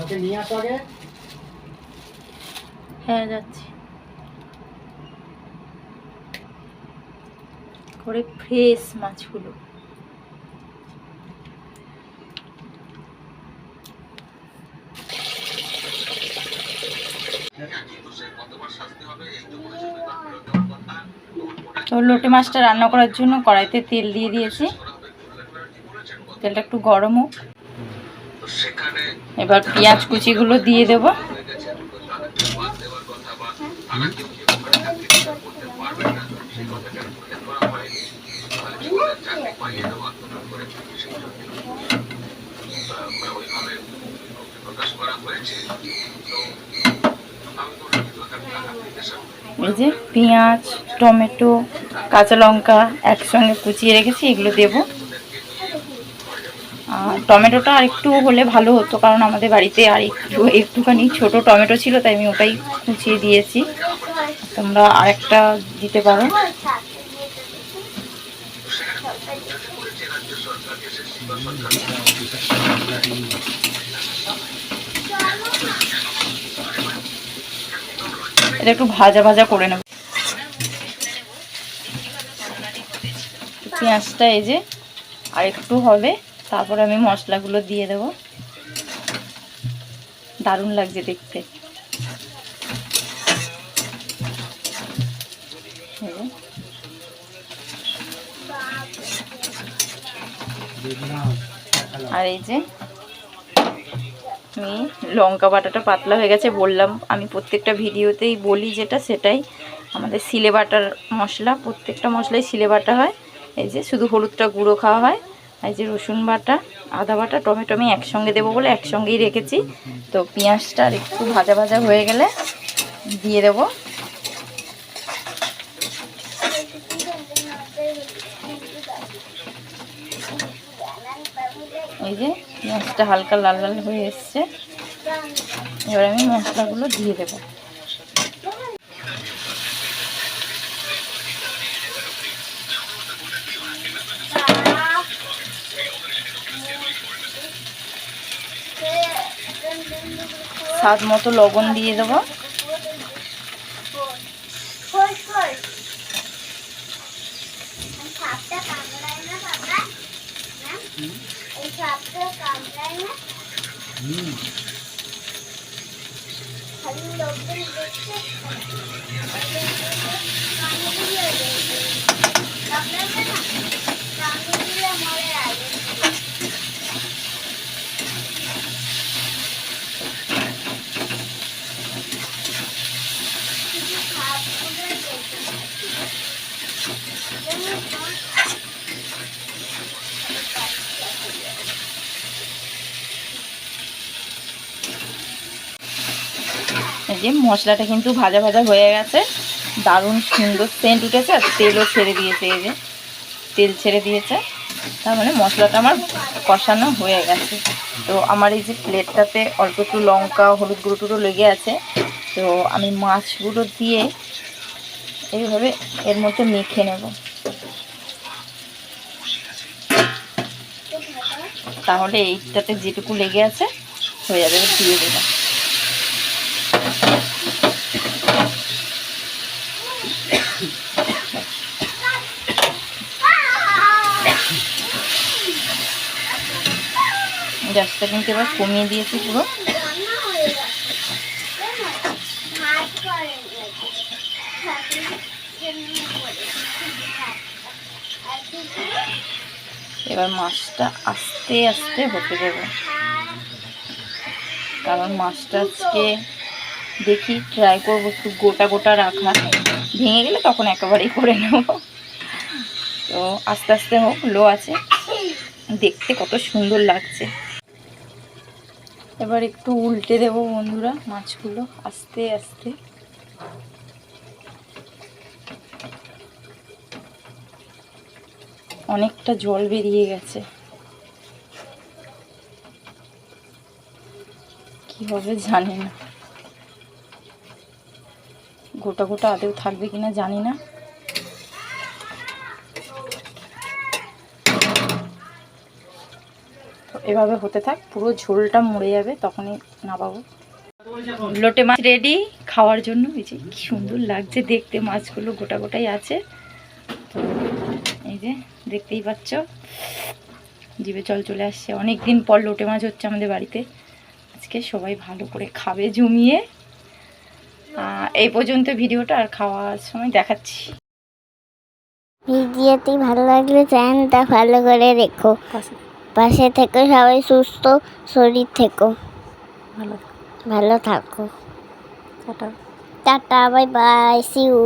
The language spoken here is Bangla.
ওকে নিয়ে আসো আগে? হ্যাঁ যাচ্ছি। করে ফ্রেশ মাছগুলো। তো লোটে মাছটা রান্না করার জন্য কড়াইতে তেল দিয়ে দিয়েছি। তেলটা একটু গরম হোক। এবার পেঁয়াজ কুচিগুলো দিয়ে দেবো। এই যে পেঁয়াজ, টমেটো, কাঁচা লঙ্কা একসঙ্গে কুচিয়ে রেখেছি, এগুলো দেবো। টমেটোটা আর একটু হলে ভালো হতো, কারণ আমাদের বাড়িতে আর একটু, একটুখানি ছোট টমেটো ছিল, তাই আমি ওটাই কুচিয়ে দিয়েছি। তোমরা আরেকটা দিতে পারো। এটা একটু ভাজা ভাজা করে নেব। পেঁয়াজটা এই যে আর একটু হবে। তারপর আমি মশলাগুলো দিয়ে দেব। দারুণ লাগছে দেখতে। আর এই যে, আমি লঙ্কা বাটাটা পাতলা হয়ে গেছে, বললাম, আমি প্রত্যেকটা ভিডিওতেই বলি যেটা সেটাই। আমাদের সিলে বাটার মশলা, প্রত্যেকটা মশলাই সিলে বাটা হয়। এই যে, শুধু হলুদটা গুঁড়ো খাওয়া হয়। এই যে রসুন বাটা, আদা বাটা, টমেটো আমি একসঙ্গে দেবো বলে একসঙ্গেই রেখেছি। তো পেঁয়াজটা আর একটু ভাজা ভাজা হয়ে গেলে দিয়ে দেবো। এই যে পেঁয়াজটা হালকা লাল লাল হয়ে এসছে। এবার আমি মশলাগুলো দিয়ে দেবো। স্বাদ মতো লবণ দিয়ে দেবো। এই যে মশলাটা কিন্তু ভাজা ভাজা হয়ে গেছে। দারুণ সুন্দর সেন্ট উঠেছে আর তেলও ছেড়ে দিয়েছে এই যে। তেল ছেড়ে দিয়েছে। তার মানে মশলাটা আমার কষানো হয়ে গেছে। তো আমার এই যে প্লেটটাতে অল্প একটু লঙ্কা, হলুদ গুঁড়ো টুড়ো লেগে আছে। তো আমি মাছগুলো দিয়ে এইভাবে এর মধ্যে মেখে নেব। তাহলে এইটাতে যেটুকু লেগে আছে, হয়ে যাবে, দিয়ে দেবো। গ্যাসটা কিন্তু এবার কমিয়ে দিয়েছি পুরো। এবার মাছটা আস্তে আস্তে হতে দেবো। কারণ মাছটা আজকে দেখি ট্রাই করব, একটু গোটা গোটা রাখা। ভেঙে গেলে তখন একেবারেই করে নেব। তো আস্তে আস্তে হোক, লো আছে। দেখতে কত সুন্দর লাগছে। এবার একটু উল্টে দেব বন্ধুরা মাছগুলো আস্তে আস্তে। অনেকটা জল বেরিয়ে গেছে। কি হবে জানি না। গোটা গোটা আদেও থাকবে কিনা জানি না। এভাবে হতে থাক, পুরো ঝোলটা মরে যাবে, তখনই নামাবো। লোটে মাছ রেডি খাওয়ার জন্য, এই যে কি সুন্দর লাগছে দেখতে, মাছগুলো গোটা গোটাই আছে। তো এই যে দেখতেই পাচ্ছ, জিভে জল চলে আসছে। অনেক দিন পর লোটে মাছ হচ্ছে আমাদের বাড়িতে। আজকে সবাই ভালো করে খাবে জমিয়ে। এই পর্যন্ত ভিডিওটা, আর খাওয়ার সময় দেখাচ্ছি। ভিডিওটি ভালো লাগলে চ্যানেলটা ভালো করে রেখো। পাশে থেকে সবাই সুস্থ শরীর থেকো। ভালো ভালো থাকো। Tata. Tata bye bye see you